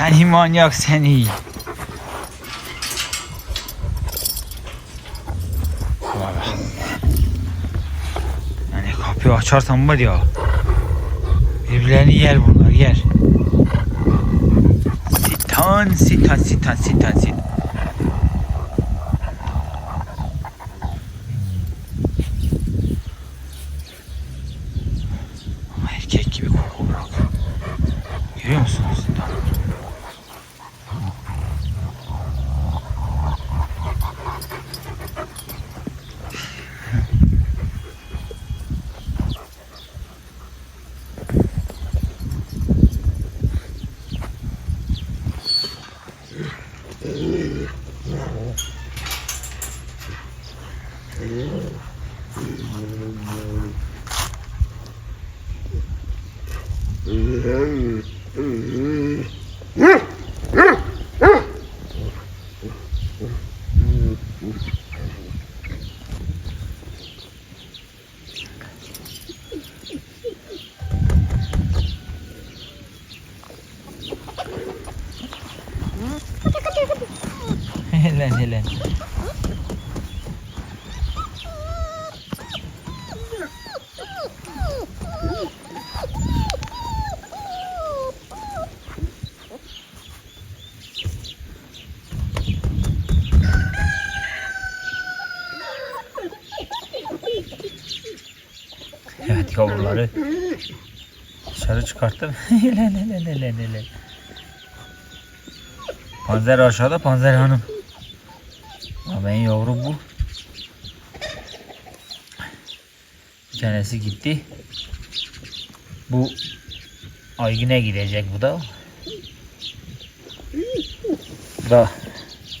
Seni manyak seni. Yani kapıyı açarsan var ya. Birbirlerini yer bunlar yer. tanzi, tanzi, tanzi, tanzi. lên lên yavruları dışarı çıkarttım. Helen Helen Helen Helen. Panzer aşağıda Panzer hanım. Ama en yavru bu. Bir tanesi gitti. Bu Aygün'e gidecek bu da. Bu da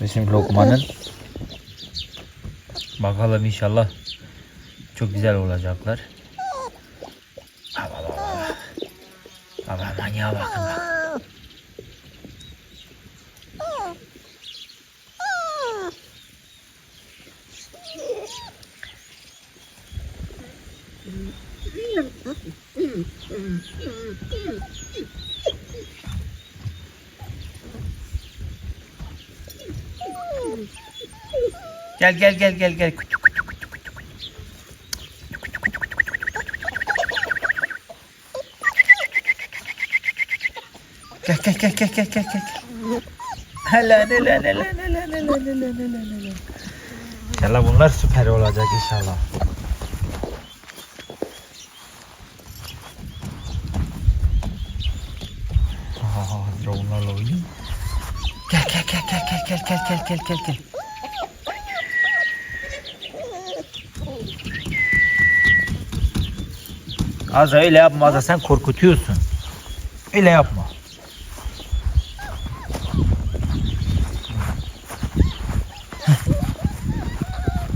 bizim Lokman'ın. Bakalım inşallah çok güzel olacaklar. Manyağa bakın bak. Gel gel gel gel gel. Küçük Gel gel gel gel gel gel gel. Hele hele hele hele hele hele hele hele. İnşallah bunlar süper olacak inşallah. Aha, Hazır onlarla oynayayım. Gel gel gel gel gel gel gel gel gel gel gel. Az öyle yapma az sen korkutuyorsun. Öyle yapma.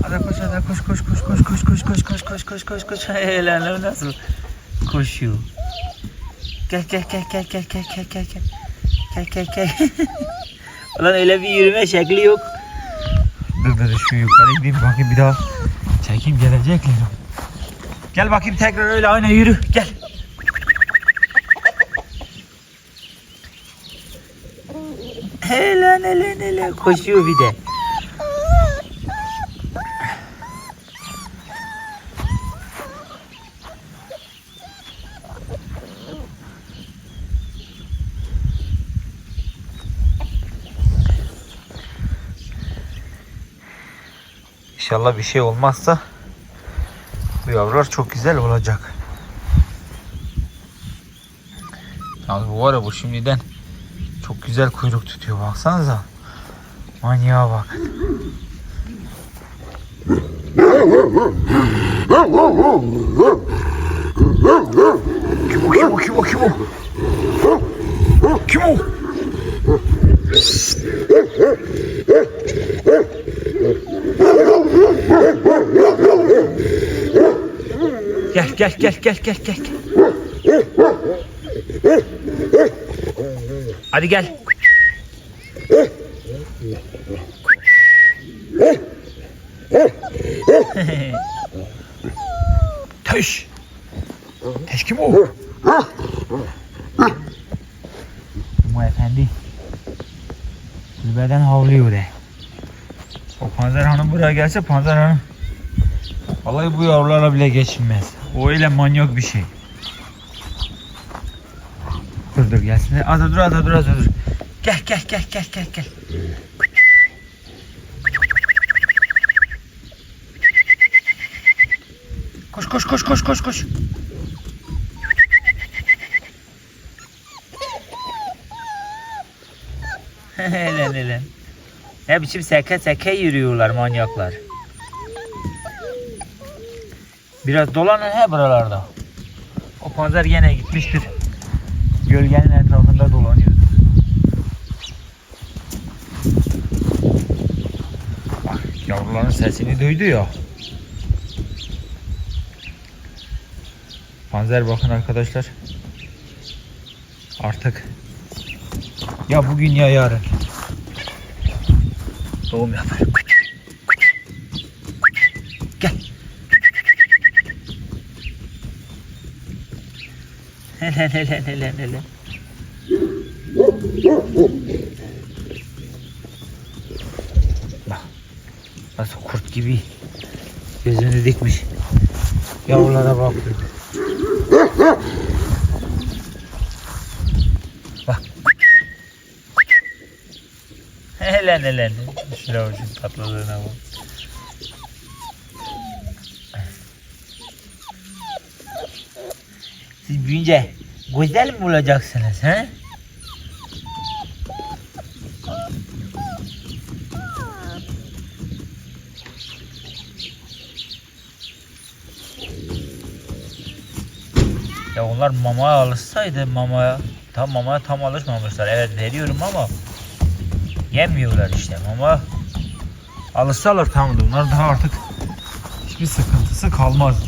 Hadi koş hadi koş koş koş koş koş koş koş koş koş Helal nasıl koşuyor. Gel gel gel gel gel gel gel gel gel. Gel gel gel. Ulan öyle bir yürüme şekli yok. Dur dur şu yukarı gideyim bakayım bir daha. Çekeyim gelecekler. Gel bakayım tekrar öyle aynen yürü gel. Hele hele hele koşuyor bir de. İnşallah bir şey olmazsa bu yavrular çok güzel olacak. Yalnız bu var ya bu şimdiden çok güzel kuyruk tutuyor baksanıza. Manyağa bak. Kim o kim o kim o kim o? Kim o? Gel gel gel gel gel gel. Hadi gel. Teş. Teş kim o? Bu efendi. Kulübeden havlıyor de. O Panzer Hanım buraya gelse Panzer Hanım Vallahi bu yavrularla bile geçinmez. O öyle manyak bir şey. Dur dur gelsin. Ada dur ada dur ada dur. Gel gel gel gel gel gel. Koş koş koş koş koş koş. Hele hele. Ne biçim seke seke yürüyorlar manyaklar. Biraz dolanın he buralarda. O panzer gene gitmiştir. Gölgenin etrafında dolanıyor. Bak yavruların sesini duydu ya. Panzer bakın arkadaşlar. Artık ya bugün ya yarın doğum yapar. Gel. Hele hele hele hele. Bak. Nasıl kurt gibi gözünü dikmiş. Yavrulara bakıyor. Bak. Hele hele. Şu tatlılığına bak. Siz büyüyünce güzel mi olacaksınız he? Ya onlar mamaya alışsaydı mamaya tam mamaya tam alışmamışlar. Evet veriyorum ama yemiyorlar işte mama. Alışsalar tamam bunlar daha artık hiçbir sıkıntısı kalmazdı.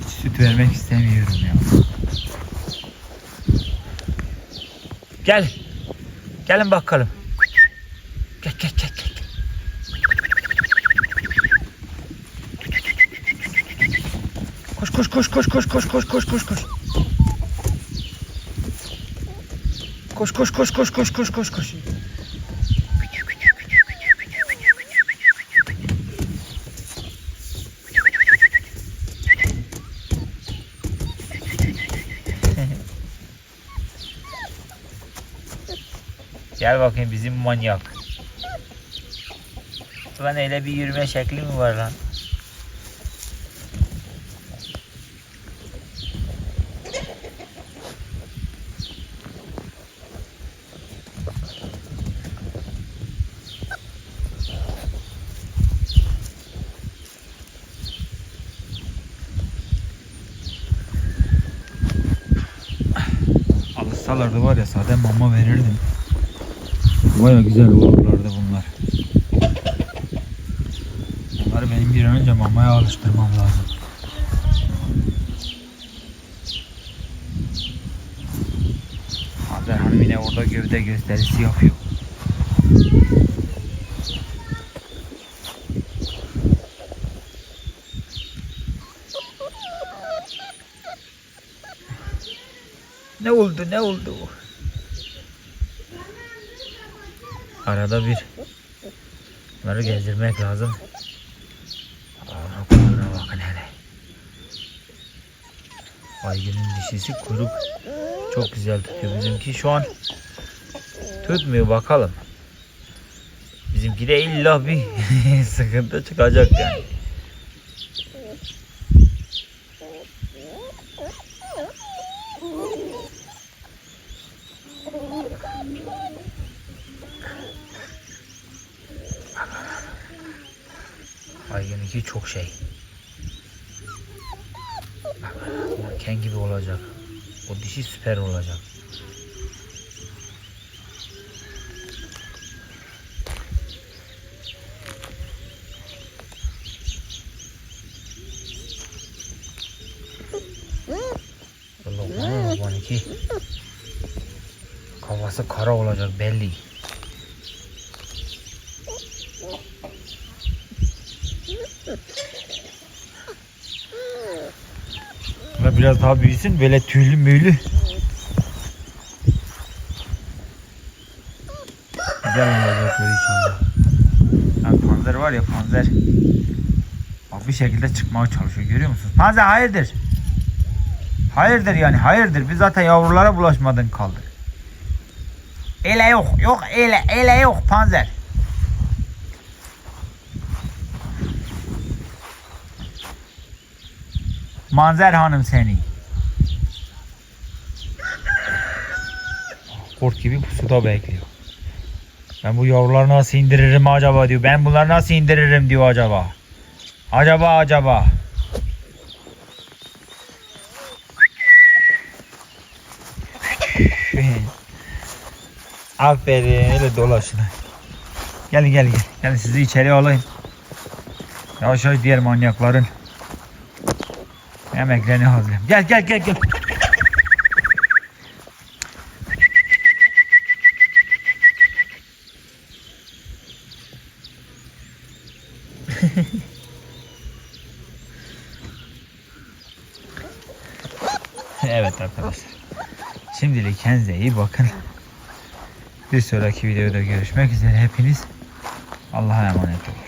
Hiç süt vermek istemiyorum ya. Gel. Gelin bakalım. Gel gel gel gel. Koş koş koş koş koş koş koş koş koş koş. Koş koş koş koş koş koş koş koş. Gel bakayım bizim manyak. Lan öyle bir yürüme şekli mi var lan? Alışsalardı var ya sade mama verirdim. Baya güzel olurlardı bunlar. Bunları benim bir an önce mamaya alıştırmam lazım. Haber Hanım yine orada gövde gösterisi yapıyor. Ne ne oldu? Arada bir bunları gezdirmek lazım. Aa, kuyruğuna bakın hele. Aygün'ün dişisi kuyruk çok güzel tutuyor. Bizimki şu an tutmuyor bakalım. Bizimki de illa bir sıkıntı çıkacak yani. Aygün'ünki çok şey. Bak, Manken gibi olacak. O dişi süper olacak. Allah Allah, 12. Kafası kara olacak belli. Ve biraz daha büyüsün böyle tüylü müylü. Güzel olacak böyle inşallah. Yani panzer var ya panzer. Bak bir şekilde çıkmaya çalışıyor görüyor musunuz? Panzer hayırdır? Hayırdır yani hayırdır. Biz zaten yavrulara bulaşmadın kaldık. Ele yok yok ele ele yok panzer. Manzer hanım seni. Kurt gibi pusuda bekliyor. Ben bu yavruları nasıl indiririm acaba diyor. Ben bunları nasıl indiririm diyor acaba. Acaba acaba. Aferin öyle dolaşın. Gelin gelin gelin. Gelin sizi içeri alayım. Yavaş yavaş diğer manyakların yemeklerini hazırlayayım. Gel gel gel gel. evet arkadaşlar. Şimdilik kendinize iyi bakın. Bir sonraki videoda görüşmek üzere hepiniz. Allah'a emanet olun.